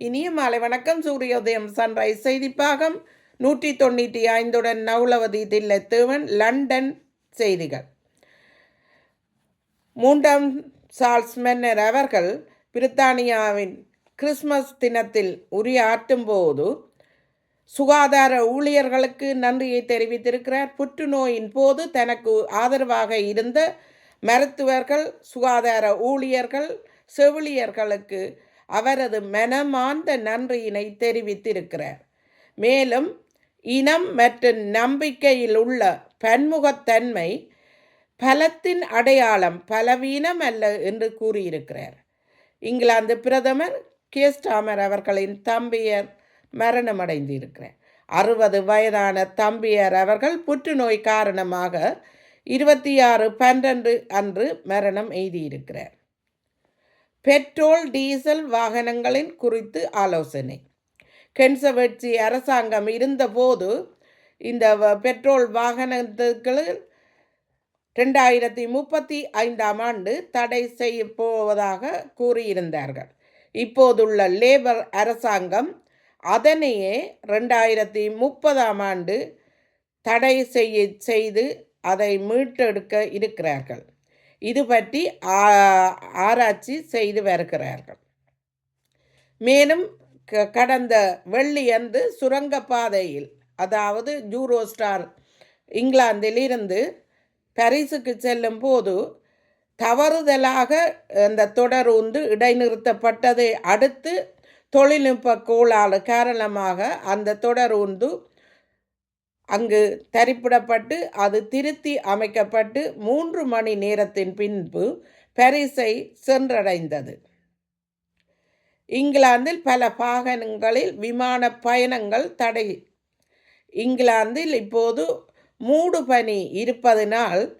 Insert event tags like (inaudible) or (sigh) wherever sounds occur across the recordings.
இனிய மாலை வணக்கம். சூரியோதயம் சன்ரைஸ் செய்திப்பாகம். நூற்றி தொண்ணூற்றி ஐந்துடன் நவுலவதி தில்லத்தேவன் லண்டன் செய்திகள். மூன்றாம் சார்ல்ஸ் மென்னர் அவர்கள் பிரித்தானியாவின் கிறிஸ்மஸ் தினத்தில் உரையாற்றும் போது சுகாதார ஊழியர்களுக்கு நன்றியை தெரிவித்திருக்கிறார். புற்றுநோயின் போது தனக்கு ஆதரவாக இருந்த மருத்துவர்கள் சுகாதார ஊழியர்கள் செவிலியர்களுக்கு அவரது மனமார்ந்த நன்றியினை தெரிவித்திருக்கிறார். மேலும் இனம் மற்றும் நம்பிக்கையில் உள்ள பன்முகத்தன்மை பலத்தின் அடையாளம் பலவீனம் அல்ல என்று கூறியிருக்கிறார். இங்கிலாந்து பிரதமர் கேஸ்டாமர் அவர்களின் தம்பியர் மரணமடைந்திருக்கிறார். அறுபது வயதான தம்பியர் அவர்கள் புற்றுநோய் காரணமாக இருபத்தி ஆறு பன்னெண்டு அன்று மரணம் எய்தியிருக்கிறார். பெட்ரோல் டீசல் வாகனங்களின் குறித்து ஆலோசனை. கென்சவெட்சி அரசாங்கம் இருந்தபோது இந்த வ- பெட்ரோல் வாகனத்துக்களில் ரெண்டாயிரத்தி முப்பத்தி ஐந்தாம் ஆண்டு தடை செய்ய போவதாக கூறியிருந்தார்கள். இப்போதுள்ள லேபர் அரசாங்கம் அதனையே ரெண்டாயிரத்தி முப்பதாம் ஆண்டு தடை செய்ய செய்து அதை மீட்டெடுக்க இருக்கிறார்கள். இது பற்றி ஆ- ஆராய்ச்சி செய்து வருகிறார்கள். மேலும் க- கடந்த வெள்ளியன்று சுரங்கப்பாதையில் அதாவது ஜூரோஸ்டார் இங்கிலாந்திலிருந்து பரிசுக்கு செல்லும் போது தவறுதலாக அந்த தொடருந்து இடைநிறுத்தப்பட்டதை அடுத்து தொழில்நுட்ப கோளாறு காரணமாக அந்த தொடருந்து அங்கு தரிப்பிடப்பட்டு அது திருத்தி அமைக்கப்பட்டு மூன்று மணி நேரத்தின் பின்பு பரிசை சென்றடைந்தது. இங்கிலாந்தில் பல பாகனங்களில் விமான பயணங்கள் தடை. இங்கிலாந்தில் இப்போது மூடு பனி இருப்பதனால்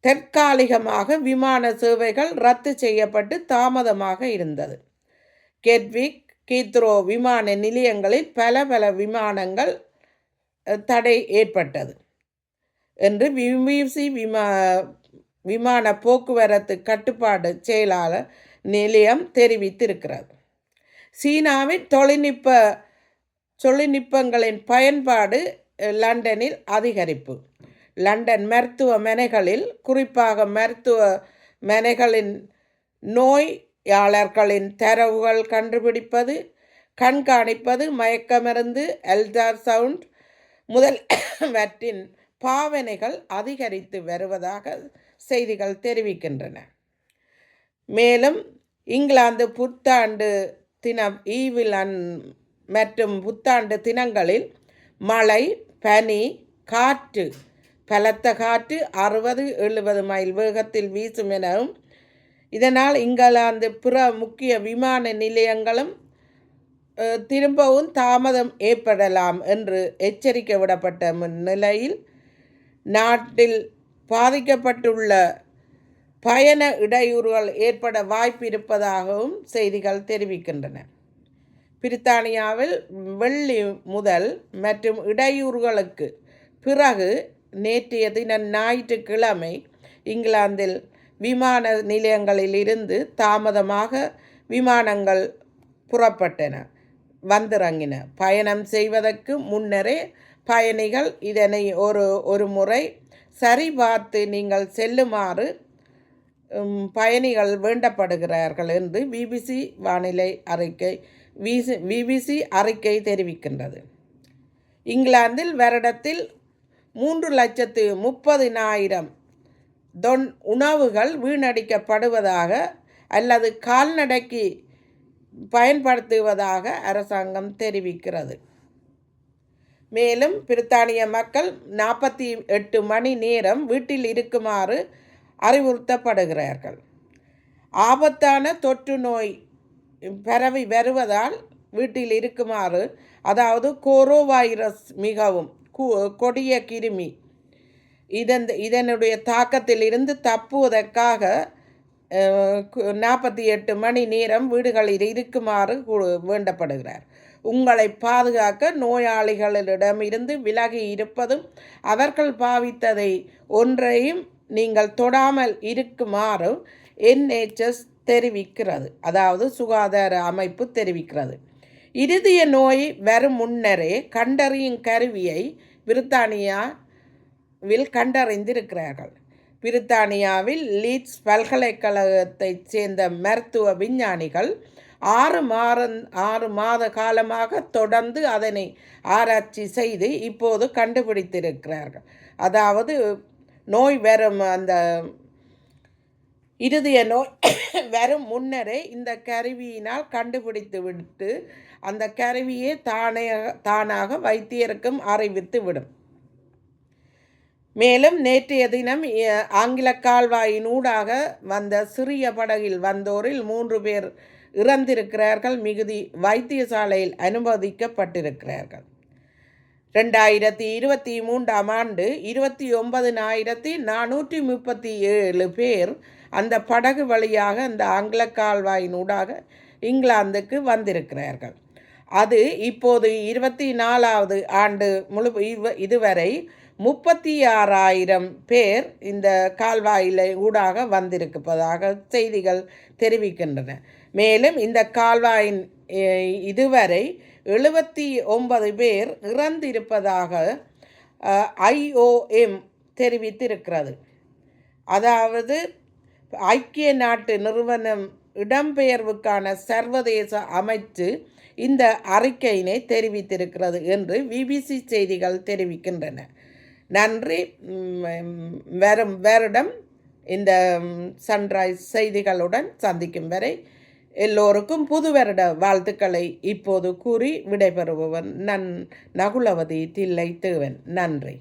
தற்காலிகமாக விமான சேவைகள் ரத்து செய்யப்பட்டு தாமதமாக இருந்தது. கெட்விக் கீத்ரோ விமான நிலையங்களில் பல பல விமானங்கள் தடை ஏற்பட்டது என்று பிபிசி விமா விமான போக்குவரத்து கட்டுப்பாடு செயலாளர் நிலையம் தெரிவித்திருக்கிறது. சீனாவின் தொழில்நுட்ப தொழில்நுட்பங்களின் பயன்பாடு லண்டனில் அதிகரிப்பு. லண்டன் மருத்துவமனைகளில் குறிப்பாக மருத்துவமனைகளின் நோயாளர்களின் தரவுகள் கண்டுபிடிப்பது கண்காணிப்பது மயக்கமருந்து அல்டார் சவுண்ட் முதல்வற்றின் (coughs) பாவனைகள் அதிகரித்து வருவதாக செய்திகள் தெரிவிக்கின்றன. மேலும் இங்கிலாந்து புத்தாண்டு தினம் ஈவில் அன் மற்றும் புத்தாண்டு தினங்களில் மழை பனி காற்று பலத்த காற்று அறுபது எழுபது மைல் வேகத்தில் வீசும் எனவும் இதனால் இங்கிலாந்து பிற முக்கிய விமான நிலையங்களும் திரும்பவும் தாமதம் ஏற்படலாம் என்று எச்சரிக்கை விடப்பட்ட முன்னிலையில் நாட்டில் பாதிக்கப்பட்டுள்ள பயண இடையூறுகள் ஏற்பட வாய்ப்பு இருப்பதாகவும் செய்திகள் தெரிவிக்கின்றன. பிரித்தானியாவில் வெள்ளி முதல் மற்றும் இடையூறுகளுக்கு பிறகு நேற்றைய தினம் ஞாயிற்றுக்கிழமை இங்கிலாந்தில் விமான நிலையங்களில் இருந்து தாமதமாக விமானங்கள் புறப்பட்டன. வந்திறங்கின. பயணம் செய்வதற்கு முன்னரே பயணிகள் இதனை ஒரு ஒரு முறை சரிபார்த்து நீங்கள் செல்லுமாறு பயணிகள் வேண்டப்படுகிறார்கள் என்று பிபிசி வானிலை அறிக்கை விசி பிபிசி அறிக்கை தெரிவிக்கின்றது. இங்கிலாந்தில் வருடத்தில் மூன்று லட்சத்து முப்பதினாயிரம் தொன் உணவுகள் வீணடிக்கப்படுவதாக அல்லது கால்நடைக்கு பயன்படுத்துவதாக அரசாங்கம் தெரிவிக்கிறது. மேலும் பிரித்தானிய மக்கள் நாற்பத்தி எட்டு மணி நேரம் வீட்டில் இருக்குமாறு அறிவுறுத்தப்படுகிறார்கள். ஆபத்தான தொற்று நோய் பரவி வருவதால் வீட்டில் இருக்குமாறு அதாவது கோரோ வைரஸ் மிகவும் கு- கொடிய கிருமி இதன் இதனுடைய தாக்கத்தில் இருந்து தப்புவதற்காக நாற்பத்தி எட்டு மணி நேரம் வீடுகளில் இருக்குமாறு வேண்டப்படுகிறார். உங்களை பாதுகாக்க நோயாளிகளிடமிருந்து விலகி இருப்பதும் அவர்கள் பாவித்ததை ஒன்றையும் நீங்கள் தொடாமல் இருக்குமாறு என்ஹெச்எஸ் தெரிவிக்கிறது. அதாவது சுகாதார அமைப்பு தெரிவிக்கிறது. இறுதிய நோய் வரும் முன்னரே கண்டறியும் கருவியை பிரித்தானியாவில் கண்டறிந்திருக்கிறார்கள். பிரித்தானியாவில் லீட்ஸ் பல்கலைக்கழகத்தைச் சேர்ந்த மருத்துவ விஞ்ஞானிகள் ஆறு மாத ஆறு மாத காலமாக தொடர்ந்து அதனை ஆராய்ச்சி செய்து இப்போது கண்டுபிடித்திருக்கிறார்கள். அதாவது நோய் வரும் அந்த இருதய நோய் (coughs) வரும் முன்னரே இந்த கருவியினால் கண்டுபிடித்து விட்டு அந்த கருவியே தானே தானாக வைத்தியருக்கும் அறிவித்து விடும். மேலும் நேற்றைய தினம் ஆங்கில கால்வாயினூடாக வந்த சிறிய படகில் வந்தோரில் மூன்று பேர் இறந்திருக்கிறார்கள். மிகுதி வைத்தியசாலையில் அனுமதிக்கப்பட்டிருக்கிறார்கள். ரெண்டாயிரத்தி இருபத்தி மூன்றாம் ஆண்டு இருபத்தி ஒன்பதினாயிரத்தி நானூற்றி முப்பத்தி ஏழு பேர் அந்த படகு வழியாக அந்த ஆங்கில கால்வாயினூடாக இங்கிலாந்துக்கு வந்திருக்கிறார்கள். அது இப்போது இருபத்தி நாலாவது ஆண்டு முழு இதுவரை முப்பத்தி ஆறாயிரம் பேர் இந்த கால்வாயில் ஊடாக வந்திருப்பதாக செய்திகள் தெரிவிக்கின்றன. மேலும் இந்த கால்வாயின் இதுவரை எழுபத்தி ஒன்பது பேர் இறந்திருப்பதாக ஐஓஎம் தெரிவித்திருக்கிறது. அதாவது ஐக்கிய நாட்டு நிறுவனம் இடம்பெயர்வுக்கான சர்வதேச அமைச்சு இந்த அறிக்கையினை தெரிவித்திருக்கிறது என்று பிபிசி செய்திகள் தெரிவிக்கின்றன. நன்றி. வரும் வருடம் இந்த சன்ரைஸ் செய்திகளுடன் சந்திக்கும் வரை எல்லோருக்கும் புது வருட வாழ்த்துக்களை இப்போது கூறி விடைபெறுபவன் நன் நகுலவதி தில்லை தேவன் நன்றி.